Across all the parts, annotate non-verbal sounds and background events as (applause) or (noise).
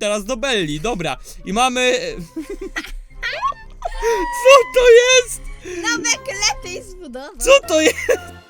teraz do Belli, dobra. I mamy... (laughs) Co to jest? Nowek lepiej zbudował. Co to jest?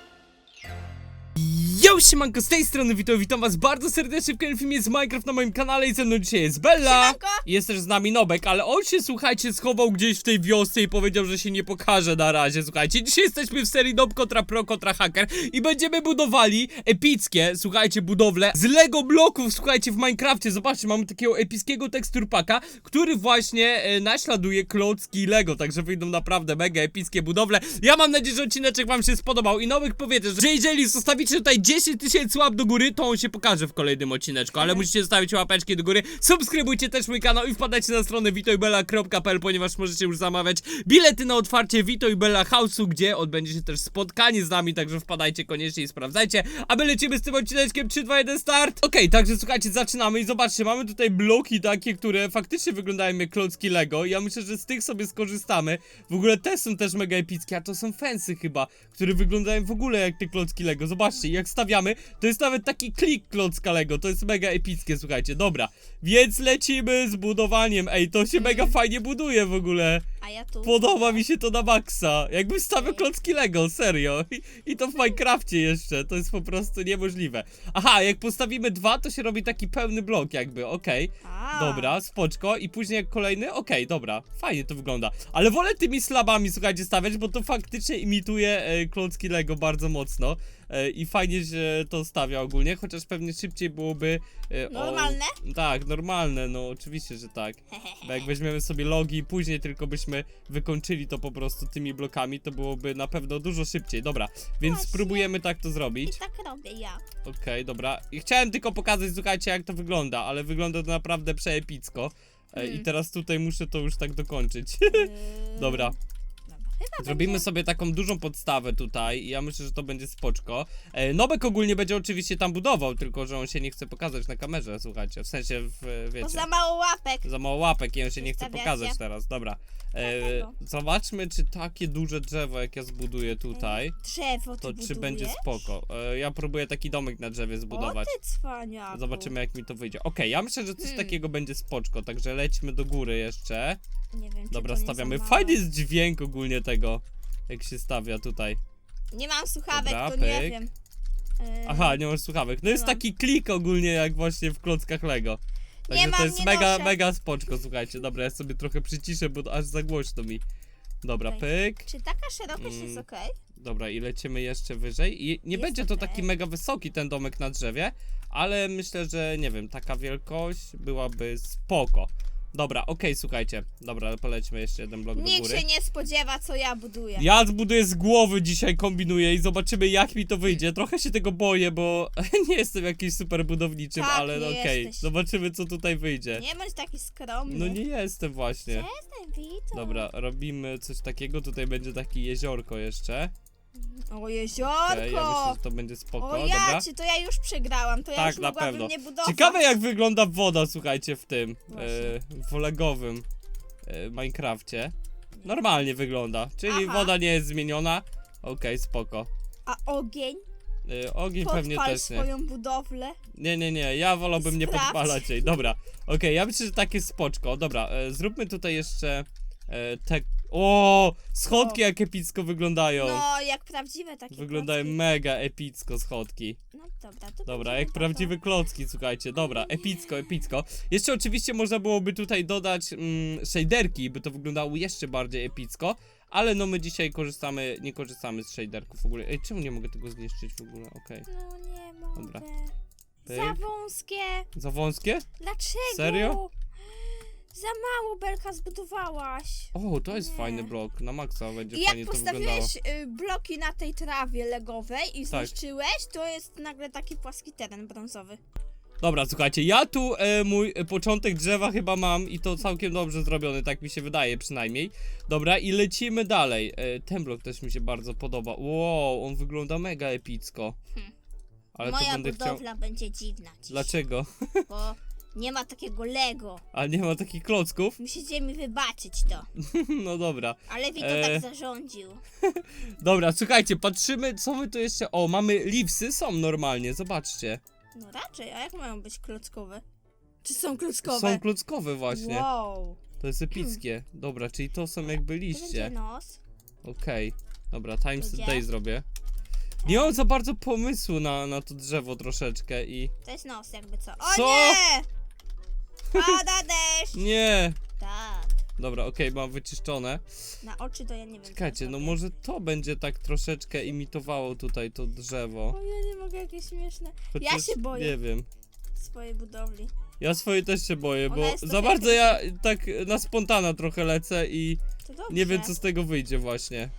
Yo, siemanko, z tej strony witam, witam was bardzo serdecznie w kolejnym filmie z Minecraft na moim kanale i ze mną dzisiaj jest Bella. Siemanko. Jest też z nami Nobek, ale on się, słuchajcie, schował gdzieś w tej wiosce i powiedział, że się nie pokaże na razie, słuchajcie. Dzisiaj jesteśmy w serii Nob kontra Pro kontra Hacker i będziemy budowali epickie, słuchajcie, budowle z Lego bloków, słuchajcie, w Minecrafcie. Zobaczcie, mamy takiego epickiego teksturpaka, który właśnie e, naśladuje klocki Lego, także wyjdą naprawdę mega epickie budowle. Ja mam nadzieję, że odcineczek wam się spodobał i Nobek powiedzie, że jeżeli zostawicie tutaj 10 tysięcy łap do góry, to on się pokaże w kolejnym odcineczku, ale musicie zostawić łapeczki do góry, subskrybujcie też mój kanał i wpadajcie na stronę witojbella.pl, ponieważ możecie już zamawiać bilety na otwarcie Wito i Bella House'u, gdzie odbędzie się też spotkanie z nami, także wpadajcie koniecznie i sprawdzajcie, a my lecimy z tym odcineczkiem. 3, 2, 1, start! Okej, także słuchajcie, zaczynamy i zobaczcie, mamy tutaj bloki takie, które faktycznie wyglądają jak klocki Lego, ja myślę, że z tych sobie skorzystamy, w ogóle te są też mega epickie, a to są fensy chyba, które wyglądają w ogóle jak te klocki Lego, zobaczcie, jak stawiamy, to jest nawet taki klik klocka Lego, to jest mega epickie, słuchajcie, dobra, więc lecimy z budowaniem, ej, to się mega fajnie buduje w ogóle. A ja tu. Podoba mi się to na maksa. Jakbym stawiał klocki Lego, serio. I, I to w Minecrafcie jeszcze. To jest po prostu niemożliwe. Aha, jak postawimy dwa, to się robi taki pełny blok jakby, okej. A. Dobra, spoczko. I później jak kolejny, okej, dobra. Fajnie to wygląda. Ale wolę tymi slabami, słuchajcie, stawiać, bo to faktycznie imituje e, klocki Lego bardzo mocno. E, I fajnie się to stawia ogólnie, chociaż pewnie szybciej byłoby... E, o- Normalne? tak, normalne, no oczywiście, że tak. (laughs) Bo jak weźmiemy sobie logi i później tylko byśmy wykończyli to po prostu tymi blokami, to byłoby na pewno dużo szybciej. Dobra, więc Właśnie. spróbujemy tak to I zrobić. tak robię ja. Okej, dobra. I chciałem tylko pokazać, słuchajcie, jak to wygląda, ale wygląda to naprawdę przeepicko. E, I Mm. teraz tutaj muszę to już tak dokończyć. (laughs) Yy, Dobra. Dobra. Zrobimy będzie... sobie taką dużą podstawę tutaj i ja myślę, że to będzie spoczko. E, Nobek ogólnie będzie oczywiście tam budował, tylko że on się nie chce pokazać na kamerze, słuchajcie. W sensie, w, Bo wiecie. za mało łapek. Za mało łapek i on się nie chce pokazać teraz, dobra. E, Dlatego. zobaczmy, czy takie duże drzewo, jak ja zbuduję tutaj, Drzewo to ty czy będzie spoko. E, ja próbuję taki domek na drzewie zbudować. O ty cwaniaku. Zobaczymy, jak mi to wyjdzie. Okej, ja myślę, że coś Hmm. takiego będzie spoczko, także lećmy do góry jeszcze. Nie wiem, czy Dobra, to nie stawiamy. za mało. Fajny jest dźwięk ogólnie tego, jak się stawia tutaj. Nie mam słuchawek, Dobra, to nie pyk. wiem. Yy, Aha, nie masz słuchawek. No jest mam. taki klik ogólnie, jak właśnie w klockach Lego. Także mam, to jest nie mega, noszę. mega spoczko, słuchajcie. Dobra, ja sobie trochę przyciszę, bo aż za głośno mi. Dobra, Okej. pyk. Czy taka szerokość Mm. jest okej? Dobra, i lecimy jeszcze wyżej. I nie Jest będzie to okej. taki mega wysoki ten domek na drzewie, ale myślę, że nie wiem, taka wielkość byłaby spoko. Dobra, okej, słuchajcie. Dobra, polećmy jeszcze jeden blok do Nikt góry. się nie spodziewa, co ja buduję. Ja zbuduję z głowy dzisiaj, kombinuję i zobaczymy jak mi to wyjdzie. Trochę się tego boję, bo (laughs) nie jestem jakimś super budowniczym, Tak, ale nie no okej. jesteś. Zobaczymy co tutaj wyjdzie. Nie bądź taki skromny. No nie jestem właśnie. Wito. Dobra, robimy coś takiego. Tutaj będzie takie jeziorko jeszcze. O Okej, jeziorko! ja myślę, że to będzie spoko. o Dobra. ja, czy to ja już przegrałam, to ja Tak, już na mogłabym pewno. nie budować. Ciekawe jak wygląda woda, słuchajcie, w tym Właśnie. e, w legowym e, Minecrafcie. Normalnie wygląda, czyli Aha. woda nie jest zmieniona. Okej, spoko. A ogień? E, ogień pewnie Podpal też nie. swoją budowlę. Nie, nie, nie, ja wolałbym nie Sprawdź. podpalać jej. Dobra, okej, ja myślę, że takie spoczko. Dobra, e, zróbmy tutaj jeszcze e, te... O, schodki jak epicko wyglądają. No, jak prawdziwe takie Wyglądają klocki. mega epicko schodki. No dobra, to Dobra, będziemy jak to- prawdziwe klocki, słuchajcie. Dobra, epicko, epicko. Jeszcze oczywiście można byłoby tutaj dodać mm, shaderki, by to wyglądało jeszcze bardziej epicko. Ale no my dzisiaj korzystamy, nie korzystamy z shaderków w ogóle. Ej, czemu nie mogę tego zniszczyć w ogóle? Okej. No nie mogę. Dobra. Za wąskie. Za wąskie? Dlaczego? Serio? Za mało belka zbudowałaś. O, to jest Nie. fajny blok. Na maksa będzie I fajnie jak to wyglądało. postawiłeś y, bloki na tej trawie legowej i Tak. zniszczyłeś, to jest nagle taki płaski teren brązowy. Dobra, słuchajcie, ja tu e, mój e, początek drzewa chyba mam i to całkiem dobrze zrobiony, tak mi się wydaje przynajmniej. Dobra, i lecimy dalej. E, ten blok też mi się bardzo podoba. Wow, on wygląda mega epicko. Hmm. Ale to Moja będę chciał... budowla będzie dziwna dziś, Dlaczego? bo nie ma takiego Lego. A nie ma takich klocków? Musicie mi wybaczyć to. (laughs) no dobra. Ale Wito E. tak zarządził. (laughs) Dobra, słuchajcie, patrzymy, co my tu jeszcze... O, mamy liwsy, są normalnie, zobaczcie. No raczej, a jak mają być klockowe? Czy są kluczkowe? Są klockowe właśnie. Wow. To jest epickie. Dobra, czyli to są jakby liście. nos. Okej. Dobra, times day zrobię. Nie mam za bardzo pomysłu na, na to drzewo troszeczkę i... To jest nos, jakby co. O Co? nie! Pada (laughs) deszcz! Nie! Tak. Dobra, okej, mam wyczyszczone. Na oczy to ja nie wiem. co Czekajcie, no może to będzie tak troszeczkę imitowało tutaj to drzewo. O, ja nie mogę, jakie śmieszne. Chociaż Ja się boję Nie wiem. swojej budowli. Ja swojej też się boję, Ona bo jest za trochę bardzo ja tak na spontana trochę lecę i To dobrze. nie wiem co z tego wyjdzie właśnie.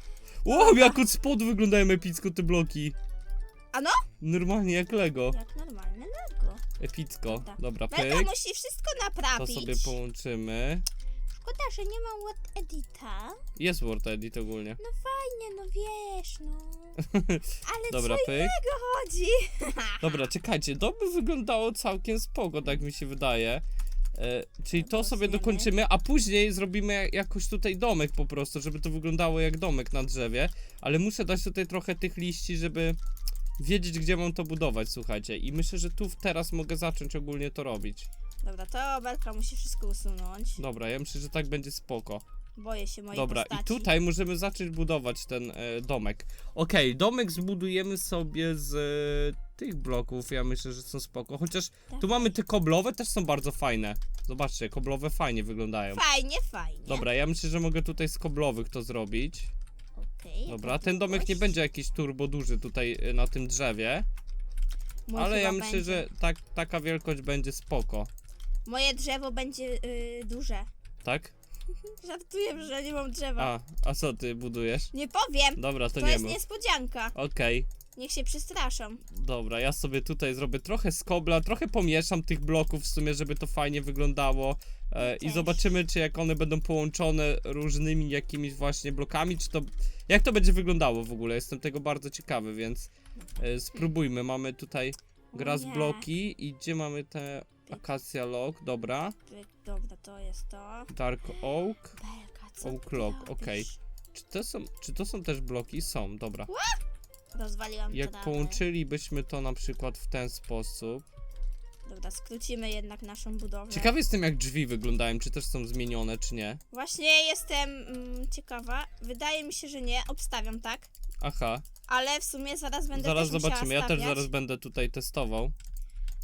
Wow, jak od spodu wyglądają epicko te bloki. A no? Normalnie jak Lego. Jak normalne Lego. Epicko. Dobra, Belka pyk. musi wszystko To naprawić. sobie połączymy. Szkoda, że nie ma What Edita. Jest Word Edit ogólnie. No fajnie, no wiesz, no. (laughs) Ale Dobra, co pyk. innego chodzi. (laughs) Dobra, czekajcie, to by wyglądało całkiem spoko, tak mi się wydaje. E, czyli to sobie Rozumiem. dokończymy, a później zrobimy jak- jakoś tutaj domek po prostu, żeby to wyglądało jak domek na drzewie. Ale muszę dać tutaj trochę tych liści, żeby wiedzieć, gdzie mam to budować, słuchajcie. I myślę, że tu teraz mogę zacząć ogólnie to robić. Dobra, to Belka musi wszystko usunąć. Dobra, ja myślę, że tak będzie spoko. Boję się mojej Dobra, postaci. i tutaj możemy zacząć budować ten e, domek. Okej, domek zbudujemy sobie z e, tych bloków, ja myślę, że są spoko. Chociaż Tak. tu mamy te koblowe, też są bardzo fajne. Zobaczcie, koblowe fajnie wyglądają. Fajnie, fajnie. Dobra, ja myślę, że mogę tutaj z koblowych to zrobić. Okej. Dobra, ten domek nie będzie jakiś turbo duży tutaj e, na tym drzewie. Ale ja myślę, że tak, taka wielkość będzie spoko. Moje drzewo będzie y, duże. Tak? (laughs) Żartuję, że nie mam drzewa. A, a co ty budujesz? Nie powiem. Dobra, to, To nie jest ma. niespodzianka. Okej. Niech się przestraszą. Dobra, ja sobie tutaj zrobię trochę skobla, trochę pomieszam tych bloków w sumie, żeby to fajnie wyglądało. E, I też. zobaczymy, czy jak one będą połączone różnymi jakimiś właśnie blokami, czy to. Jak to będzie wyglądało w ogóle? Jestem tego bardzo ciekawy, więc e, spróbujmy. Mamy tutaj grass nie. bloki i gdzie mamy te akacja log? Dobra. Pyk, Dobra, to jest to. Dark oak. Belka, co Oak ty log, robisz? okej. Czy to są, czy to są też bloki? Są, dobra. Rozwaliłam Jak trawę. połączylibyśmy to na przykład w ten sposób. Dobra, skrócimy jednak naszą budowlę. Ciekawy jestem jak drzwi wyglądają, czy też są zmienione, czy nie. Właśnie jestem mm, ciekawa. Wydaje mi się, że nie. Obstawiam tak. Aha, Ale w sumie zaraz będę zaraz też musiała zobaczymy. Ja też stawiać. zaraz będę tutaj testował.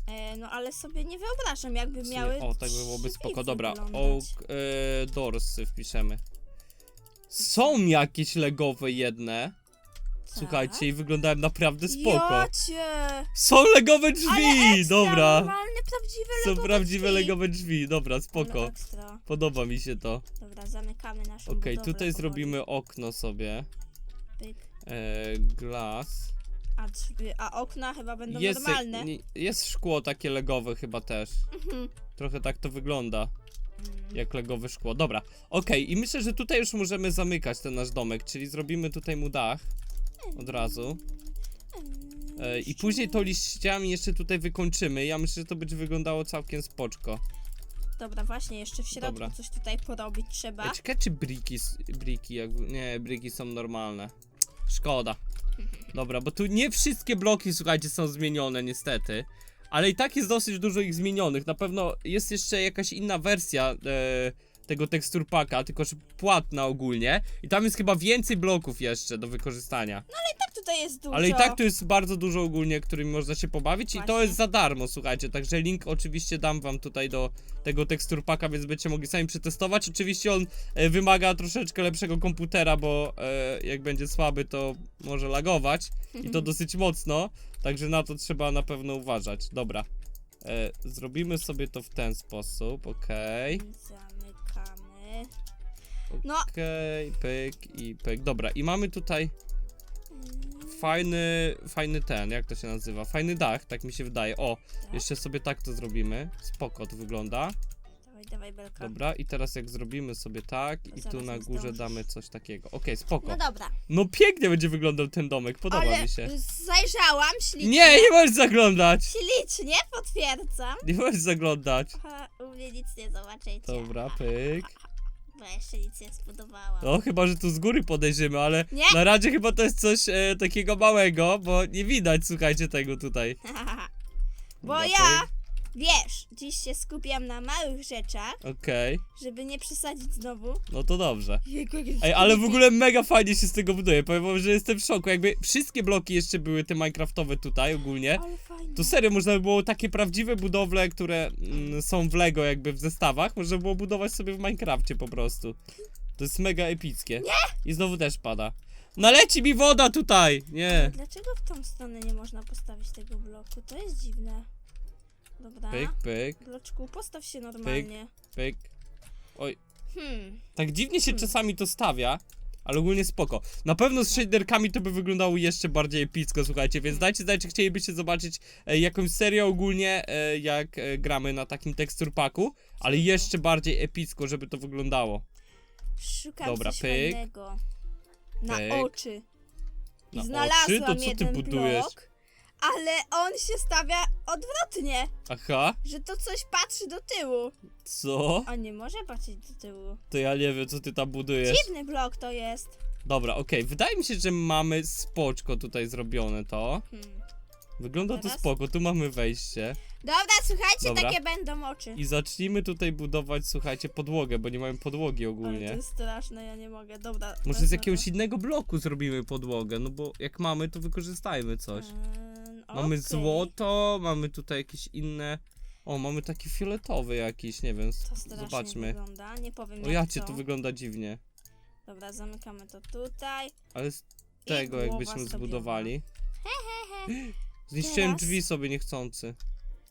E, no ale sobie nie wyobrażam, jakby W sumie- miały. O, tak by byłoby drzwi spoko. Dobra, wyglądać. oak e, doors wpiszemy. Są jakieś legowe jedne. Tak? Słuchajcie, i wyglądają naprawdę spoko. Jocie! Są legowe Ale drzwi! ekstra, Dobra. Normalne, prawdziwe Są legowe prawdziwe drzwi. legowe drzwi. Dobra, Ale spoko. ekstra. Podoba mi się to. Dobra, zamykamy naszą Okej, budowlę tutaj powoli. zrobimy okno sobie. Pyk. E, glass. A, drzwi, a okna chyba będą Jest, normalne. nie- jest szkło takie legowe chyba też. Mhm. Trochę tak to wygląda. Mm. Jak legowe szkło. Dobra, okej, i myślę, że tutaj już możemy zamykać ten nasz domek, czyli zrobimy tutaj mu dach od razu. E, I później to liściami jeszcze tutaj wykończymy. Ja myślę, że to będzie wyglądało całkiem spoczko. Dobra, właśnie, jeszcze w środku Dobra. coś tutaj porobić trzeba. E, Ciekawe, czy briki, s- briki, jak, nie, briki są normalne. Szkoda. Dobra, bo tu nie wszystkie bloki, słuchajcie, są zmienione niestety. Ale i tak jest dosyć dużo ich zmienionych. Na pewno jest jeszcze jakaś inna wersja e, tego tekstur packa, tylko że płatna ogólnie. I tam jest chyba więcej bloków jeszcze do wykorzystania. Tak tutaj jest dużo. Ale i tak tu jest bardzo dużo ogólnie, którymi można się pobawić i to Właśnie. jest za darmo, słuchajcie, także link oczywiście dam wam tutaj do tego tekstur packa, więc będziecie mogli sami przetestować. Oczywiście on e, wymaga troszeczkę lepszego komputera, bo e, jak będzie słaby, to może lagować i to dosyć mocno, także na to trzeba na pewno uważać. Dobra. E, zrobimy sobie to w ten sposób, okej. Zamykamy. No. Okej, pyk i pyk. Dobra, i mamy tutaj fajny, fajny ten, jak to się nazywa? Fajny dach, tak mi się wydaje. O, Tak. jeszcze sobie tak to zrobimy. Spoko to wygląda. Dawaj, dawaj, belka. Dobra, i teraz jak zrobimy sobie tak i tu na nie górze zdążysz. damy coś takiego. Okej, spoko. No dobra. No pięknie będzie wyglądał ten domek, podoba Ale mi się. zajrzałam ślicznie. Nie, nie możesz zaglądać! Ślicznie, potwierdzam. Nie możesz zaglądać. Aha, u mnie nic nie zobaczycie. Dobra, pyk. Bo jeszcze nic nie zbudowałam. No, chyba, że tu z góry podejrzymy, ale Nie? na razie chyba to jest coś e, takiego małego, bo nie widać, słuchajcie, tego tutaj. (laughs) Bo ja Wiesz, dziś się skupiam na małych rzeczach, Okej, żeby nie przesadzić znowu. no to dobrze. Jejku, Ej, ale w ogóle mega fajnie się z tego buduje. Powiem wam, że jestem w szoku. Jakby wszystkie bloki jeszcze były te Minecraftowe tutaj ogólnie. Ale fajnie. To serio, można by było takie prawdziwe budowle, które mm, są w Lego jakby w zestawach, można by było budować sobie w Minecrafcie po prostu. To jest mega epickie. Nie! I znowu też pada. Naleci mi woda tutaj! Nie. Dlaczego w tą stronę nie można postawić tego bloku? To jest dziwne. Dobra. Pyk, pyk, Bloczku, postaw się normalnie. pyk. Oj, Hmm. tak dziwnie się czasami to stawia, ale ogólnie spoko. Na pewno z shaderkami to by wyglądało jeszcze bardziej epicko, słuchajcie, więc dajcie znać, czy chcielibyście zobaczyć e, jakąś serię ogólnie, e, jak e, gramy na takim teksturpaku, ale jeszcze bardziej epicko, żeby to wyglądało. Szukam Dobra, coś pyk. fajnego. Na Pyk. oczy. I Na znalazłam oczy? To co ty budujesz? blok, ale on się stawia odwrotnie. Aha, Że to coś patrzy do tyłu. co? A nie może patrzeć do tyłu. To ja nie wiem, co ty tam budujesz. Dziwny blok to jest. Dobra, okej, wydaje mi się, że mamy spoczko tutaj zrobione to. Hmm. Wygląda to Teraz? spoko, tu mamy wejście. Dobra, słuchajcie, Dobra. takie będą oczy. I zacznijmy tutaj budować, słuchajcie, podłogę, bo nie mamy podłogi Ale to ogólnie. jest straszne, ja nie mogę. Dobra. Może z jakiegoś innego bloku zrobimy podłogę, no bo jak mamy, to wykorzystajmy coś. Eee, Mamy okej. złoto, mamy tutaj jakieś inne... O, mamy taki fioletowy jakiś, nie wiem, To strasznie zobaczmy. wygląda. Nie powiem O jak jacie, to. to wygląda dziwnie. Dobra, zamykamy to tutaj. Ale z I tego głowa jakbyśmy zbudowali. Zniszczyłem Teraz? drzwi sobie niechcący.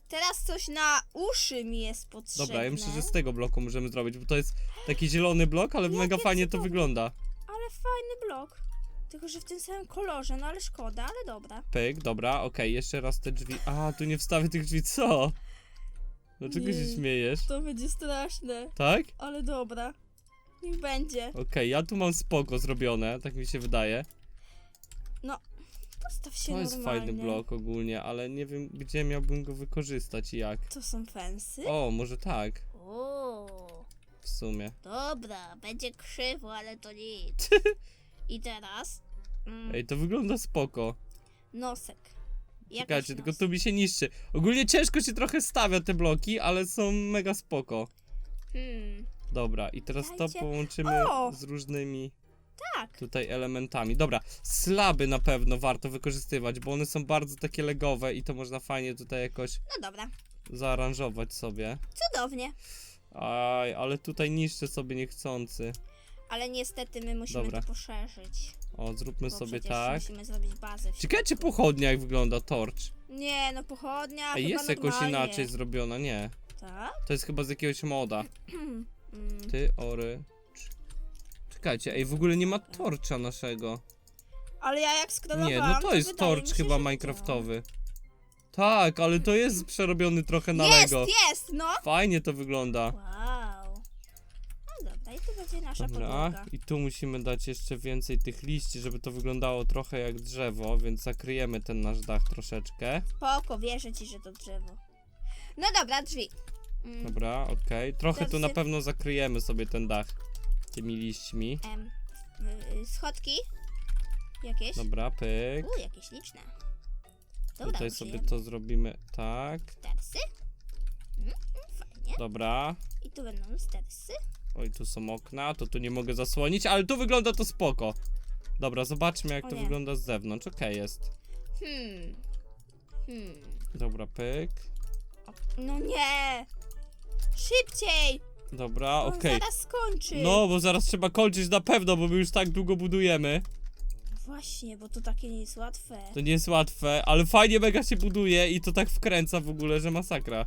Teraz coś na uszy mi jest potrzebne. Dobra, ja myślę, że z tego bloku możemy zrobić, bo to jest taki zielony blok, ale mega fajnie to cudowne. wygląda. Ale fajny blok. Tylko, że w tym samym kolorze, no ale szkoda, ale dobra. Pyk, dobra, okej, jeszcze raz te drzwi. A, tu nie wstawię tych drzwi, co? Dlaczego się Nie. śmiejesz? To będzie straszne, Tak? ale dobra. Niech będzie. Okej, ja tu mam spoko zrobione, tak mi się wydaje. Postaw się To jest normalnie. fajny blok ogólnie, ale nie wiem, gdzie miałbym go wykorzystać i jak. To są fensy? O, może tak, O, w sumie. dobra, będzie krzywo, ale to nic. (laughs) I teraz mm, Ej, to wygląda spoko. nosek. Jakoś Czekajcie, tylko tu mi się niszczy. Ogólnie ciężko się trochę stawia te bloki, ale są mega spoko. Hmm, Dobra, i teraz to Dajcie- połączymy O! z różnymi tak. tutaj elementami. Dobra, slaby na pewno warto wykorzystywać, bo one są bardzo takie legowe i to można fajnie tutaj jakoś No dobra, zaaranżować sobie. cudownie. Aj, ale tutaj niszczę sobie niechcący. Ale niestety my musimy Dobra. to poszerzyć. O, zróbmy Bo sobie przecież tak. musimy zrobić bazę. w Ciekawe, czy środku. pochodnia jak wygląda torcz. Nie, no pochodnia Ej, chyba jest jakoś normalnie. inaczej zrobiona, nie. Tak? To jest chyba z jakiegoś moda. (clears throat) Mm, Ty, ory. Czekajcie, ej, w ogóle nie ma torcza naszego. ale ja jak skrolowałam, Nie, no to jest wydaje mi torcz się, chyba że Minecraftowy. Tak, ale to jest przerobiony trochę na działa. Jest, Lego. jest, no. Fajnie to wygląda. Wow. No dobra, i to będzie nasza Dobra, podłoga. i tu musimy dać jeszcze więcej tych liści, żeby to wyglądało trochę jak drzewo, więc zakryjemy ten nasz dach troszeczkę. Spoko, wierzę ci, że to drzewo. No dobra, drzwi. Mm, Dobra, okej. Trochę tu na pewno zakryjemy sobie ten dach tymi liśćmi. em, y, y, schodki. Jakieś? Dobra, pyk. U, jakieś liczne. Dobra, Tutaj sobie to zrobimy tak. Stersy. Mm, mm, fajnie. Dobra. I tu będą stersy. Oj, tu są okna, to tu nie mogę zasłonić, ale tu wygląda to spoko. Dobra, zobaczmy jak O to nie. wygląda z zewnątrz. Okej jest. Hmm. Hmm. Dobra, pyk. No nie! Szybciej! Dobra, On okej. zaraz skończy. No, bo zaraz trzeba kończyć na pewno, bo my już tak długo budujemy. Właśnie, bo to takie nie jest łatwe. To nie jest łatwe, ale fajnie mega się buduje i to tak wkręca w ogóle, że masakra.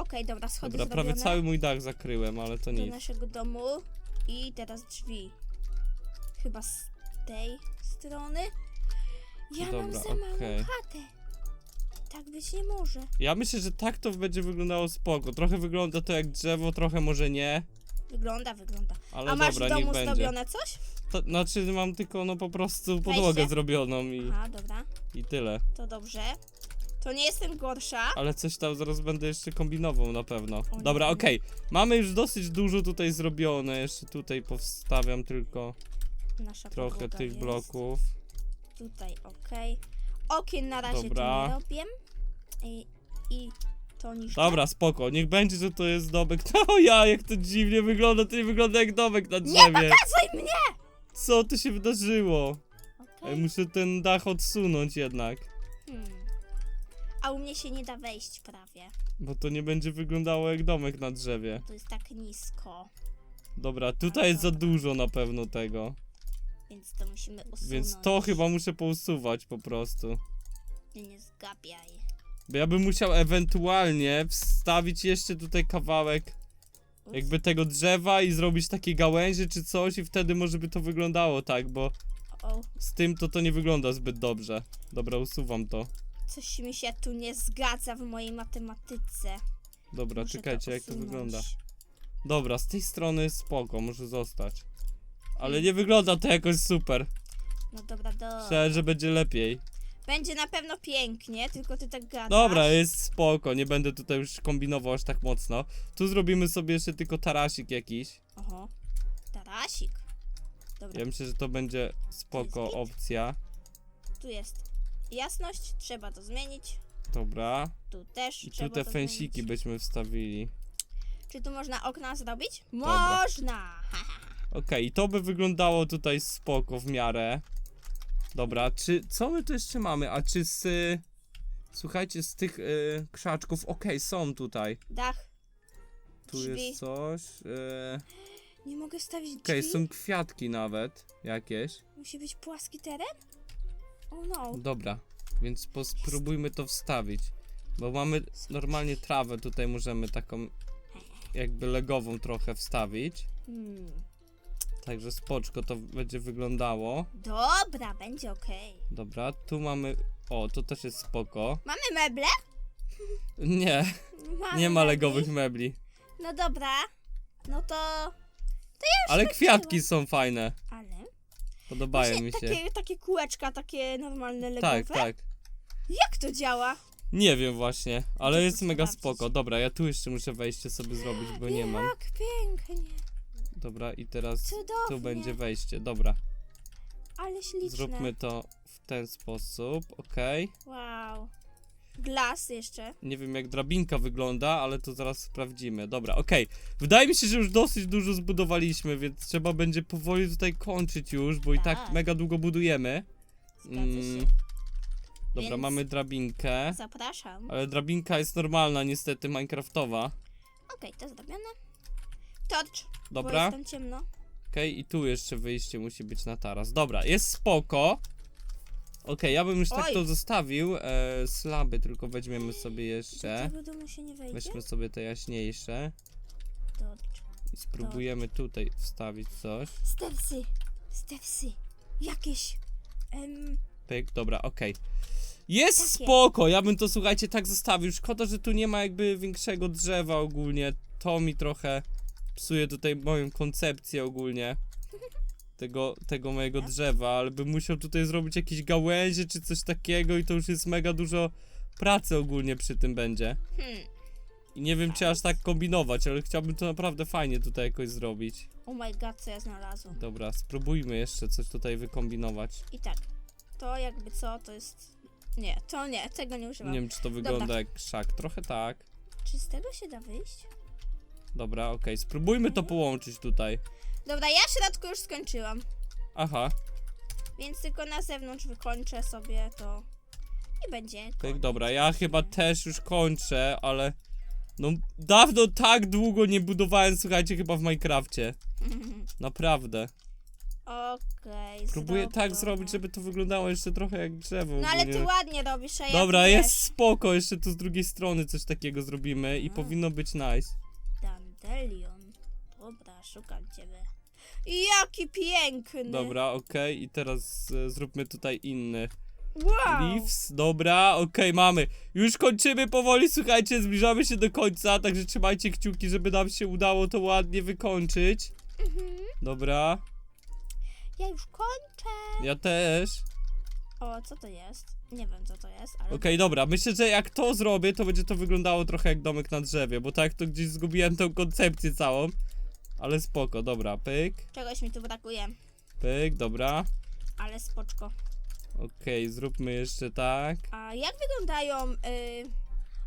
Okej, dobra, schody Dobra, prawie zrobione cały mój dach zakryłem, ale to do nic. naszego domu. I teraz drzwi. Chyba z tej strony. Ja mam Dobra, za małą okej. chatę. Tak być nie może. Ja myślę, że tak to będzie wyglądało spoko. Trochę wygląda to jak drzewo, trochę może nie. Wygląda, wygląda. Ale A masz dobra, w domu niech będzie. zrobione coś? To, znaczy mam tylko no po prostu podłogę Wejście? zrobioną i, Aha, dobra. i tyle. To dobrze. To nie jestem gorsza. Ale coś tam zaraz będę jeszcze kombinował na pewno. nie. Dobra, okej. Mamy już dosyć dużo tutaj zrobione. Jeszcze tutaj powstawiam tylko Nasza trochę podłoga tych jest. bloków. Tutaj, okej. Okien na razie Dobra. tu nie robię. I, I To niszczę. Dobra, spoko, niech będzie, że to jest domek. (laughs) O ja, jak to dziwnie wygląda, to nie wygląda jak domek na drzewie. Pokazuj mnie! Co tu się wydarzyło? Okej. Ej, muszę ten dach odsunąć jednak. A u mnie się nie da wejść prawie. bo to nie będzie wyglądało jak domek na drzewie. To jest tak nisko. Dobra, tutaj jest za dużo na pewno tego, Więc to musimy usunąć. więc to chyba muszę pousuwać po prostu. Nie, nie zgapiaj. Bo ja bym musiał ewentualnie wstawić jeszcze tutaj kawałek Ups. jakby tego drzewa i zrobić takie gałęzie czy coś i wtedy może by to wyglądało tak, bo O, z tym to to nie wygląda zbyt dobrze. Dobra, usuwam to. Coś mi się tu nie zgadza w mojej matematyce. Dobra, Muszę czekajcie jak to usunąć. wygląda. Dobra, z tej strony spoko, może zostać. Ale Hmm. nie wygląda to jakoś super. No dobra, dobra. Myślałem, że będzie lepiej. Będzie na pewno pięknie, tylko ty tak gadasz. Dobra, jest spoko, nie będę tutaj już kombinował aż tak mocno. Tu zrobimy sobie jeszcze tylko tarasik jakiś. Oho. Tarasik. Dobra, Ja myślę, że to będzie spoko opcja. tu jest jasność, trzeba to zmienić. Dobra. Tu też I tu trzeba te to fensiki zmienić. byśmy wstawili. Czy tu można okna zrobić? Dobra. Można! Okej, i to by wyglądało tutaj spoko w miarę. Dobra, czy co my tu jeszcze mamy? A czy z. y, Słuchajcie, z tych y, krzaczków, okej, są tutaj. Dach. Tu Drzwi. jest coś. y, Nie mogę wstawić drzwi. Okej, są kwiatki nawet jakieś. Musi być płaski teren? Oh no. Dobra, więc spróbujmy to wstawić. Bo mamy normalnie trawę, tutaj możemy taką jakby legową trochę wstawić. Hmm. Także spoczko to będzie wyglądało. Dobra, będzie okej. Dobra, tu mamy. O, to też jest spoko. Mamy meble? Nie, Mamy nie ma legowych mebli. No dobra. No to... Ale skończyłam. kwiatki są fajne. Ale... Podobają Właśnie mi się. Takie, takie kółeczka, takie normalne legowe? Tak, tak. Jak to działa? Nie wiem właśnie, ale Muszę jest mega sprawdzić. spoko. Dobra, ja tu jeszcze muszę wejście sobie zrobić, bo nie mam. Jak pięknie. Dobra, i teraz Cudownie. tu będzie wejście. Dobra, Ale śliczne. zróbmy to w ten sposób, okej. Wow. Glas jeszcze. Nie wiem jak drabinka wygląda, ale to zaraz sprawdzimy. Dobra, okej. Wydaje mi się, że już dosyć dużo zbudowaliśmy, więc trzeba będzie powoli tutaj kończyć już, bo i tak Tak. mega długo budujemy. Zgadza Mm, się. Dobra, Więc- mamy drabinkę, Zapraszam. ale drabinka jest normalna, niestety, minecraftowa. Okej, to zrobione. Torcz. Bo Dobra, jest tam ciemno. okej, i tu jeszcze wyjście musi być na taras. Dobra, jest spoko. Okej, ja bym już tak Oj. to zostawił. E, slaby tylko weźmiemy sobie Do jeszcze. tego domu się nie wejdzie? Weźmy sobie te jaśniejsze i spróbujemy tutaj wstawić coś. Stepsy. Stepsy. Jakieś... Em, Pyk, dobra, okej. Jest Takie. spoko, ja bym to słuchajcie tak zostawił. Szkoda, że tu nie ma jakby większego drzewa ogólnie. To mi trochę psuje tutaj moją koncepcję ogólnie. Tego, tego mojego drzewa, ale bym musiał tutaj zrobić jakieś gałęzie czy coś takiego i to już jest mega dużo pracy ogólnie przy tym będzie. hmm. I nie wiem czy aż tak kombinować, ale chciałbym to naprawdę fajnie tutaj jakoś zrobić. Oh my god, co ja znalazłam. Dobra, spróbujmy jeszcze coś tutaj wykombinować. I tak. To jakby co, to jest... Nie, to nie, tego nie używam. Nie wiem czy to wygląda jak krzak, trochę tak. Czy z tego się da wyjść? Dobra, okej, spróbujmy to połączyć tutaj. Dobra, ja w środku już skończyłam. Aha, Więc tylko na zewnątrz wykończę sobie to. I będzie. tak, koniec. dobra, ja chyba też już kończę, ale no dawno tak długo nie budowałem, słuchajcie, chyba w Minecrafcie. (laughs) Naprawdę. Okej. Próbuję tak zrobione. zrobić, żeby to wyglądało jeszcze trochę jak drzewo. No ale ty ładnie robisz, a ja Dobra, tu jest wiesz. spoko, jeszcze tu z drugiej strony coś takiego zrobimy i A. powinno być nice. Dandelion. Dobra, szukam ciebie. Jaki piękny. Dobra, okej, i teraz e, zróbmy tutaj inny. Wow. Leaves, dobra, okej, mamy. Już kończymy powoli, słuchajcie, zbliżamy się do końca, także trzymajcie kciuki, żeby nam się udało to ładnie wykończyć. Mhm. Dobra, Ja już kończę. ja też. O, co to jest? Nie wiem, co to jest, ale... Okej, dobra, myślę, że jak to zrobię, to będzie to wyglądało trochę jak domek na drzewie, bo tak to gdzieś zgubiłem tą koncepcję całą. Ale spoko, dobra, pyk, Czegoś mi tu brakuje, pyk, dobra. ale spoczko. Okej, zróbmy jeszcze tak. A jak wyglądają y,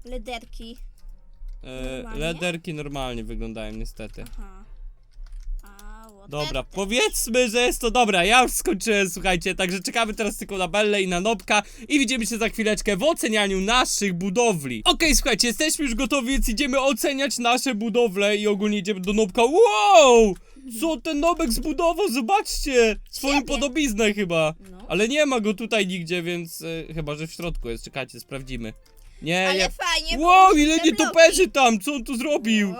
lederki? E, Normalnie? lederki normalnie wyglądają niestety. Aha. Dobra, powiedzmy, że jest to dobra. Ja już skończyłem, słuchajcie, także czekamy teraz tylko na Bellę i na Nopka i widzimy się za chwileczkę w ocenianiu naszych budowli. Okej, słuchajcie, jesteśmy już gotowi, więc idziemy oceniać nasze budowle i ogólnie idziemy do Nopka. Wow! Co ten Nobek zbudował? Zobaczcie! Swoją Siebie. podobiznę chyba. No. Ale nie ma go tutaj nigdzie, więc e, chyba, że w środku jest. Czekajcie, sprawdzimy. Nie, Ale nie. fajnie. Wow, ile te nietoperzy tam! Co on tu zrobił?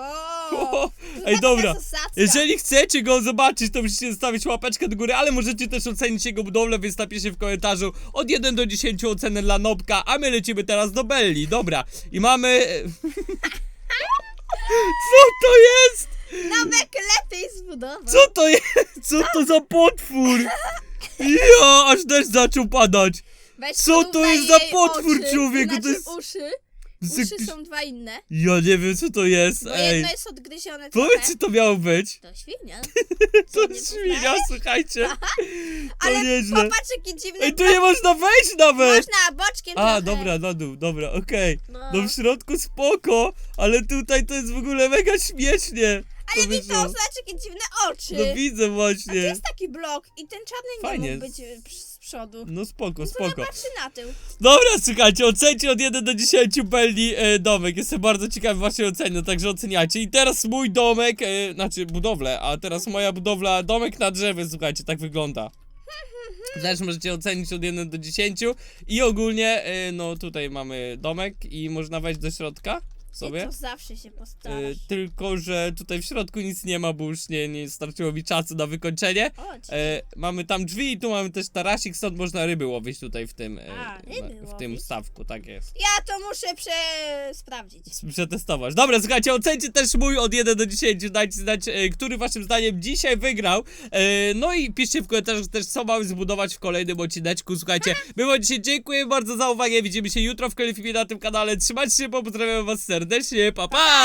(laughs) Ej, dobra. Zasadzka. Jeżeli chcecie go zobaczyć, to musicie zostawić łapeczkę do góry, ale możecie też ocenić jego budowlę, więc napiszcie w komentarzu od 1 do 10 ocenę dla Nopka, a my lecimy teraz do Belli. Dobra, i mamy... (laughs) Co to jest? Nowek lepiej zbudował. Co to jest? Co to za potwór? Ja, aż deszcz zaczął padać. Weź Co to jest za jej potwór, oczy, człowieku? To Znaczy jest- uszy. Uszy są dwa inne. Ja nie wiem, co to jest, Bo ej. jedno jest odgryzione trochę. Powiedz, co to miało być? To świnia. (laughs) To nie świnia, słuchajcie. (laughs) To Ale nieźle. popatrz jaki dziwny Ej, tu nie można wejść nawet! Można, boczkiem A, trochę. dobra, na dół, dobra, okej. No. No w środku spoko, ale tutaj to jest w ogóle mega śmiesznie. Ale mi wyszło. to znaczy jakie dziwne oczy. No widzę A to właśnie. jest taki blok i ten czarny nie Fajnie. mógł być e, przy- przodu. No spoko, No spoko. patrzy na tył. Dobra, słuchajcie, ocencie od 1 do 10 Belli e, domek. Jestem bardzo ciekawy waszej oceny, także oceniacie. I teraz mój domek, e, znaczy budowlę, a teraz moja budowla, domek na drzewie, słuchajcie, tak wygląda. (laughs) Też możecie ocenić od 1 do 10 i ogólnie, e, no tutaj mamy domek i można wejść do środka Sobie. to zawsze się E, postarasz. tylko, że tutaj w środku nic nie ma, bo już nie, nie starczyło mi czasu na wykończenie. Chodź. E, mamy tam drzwi i tu mamy też tarasik, stąd można ryby łowić tutaj w tym, e, A, ryby w tym łowić. stawku, tak jest. Ja to muszę prze... sprawdzić. Przetestować. Dobra, słuchajcie, ocencie też mój od 1 do 10, dajcie znać, e, który waszym zdaniem dzisiaj wygrał. E, no i piszcie w komentarzach też, co mamy zbudować w kolejnym odcineczku. Słuchajcie, my wam dzisiaj dziękuję bardzo za uwagę, widzimy się jutro w kolejnym filmie na tym kanale. Trzymajcie się, pozdrawiam was serdecznie, pa pa!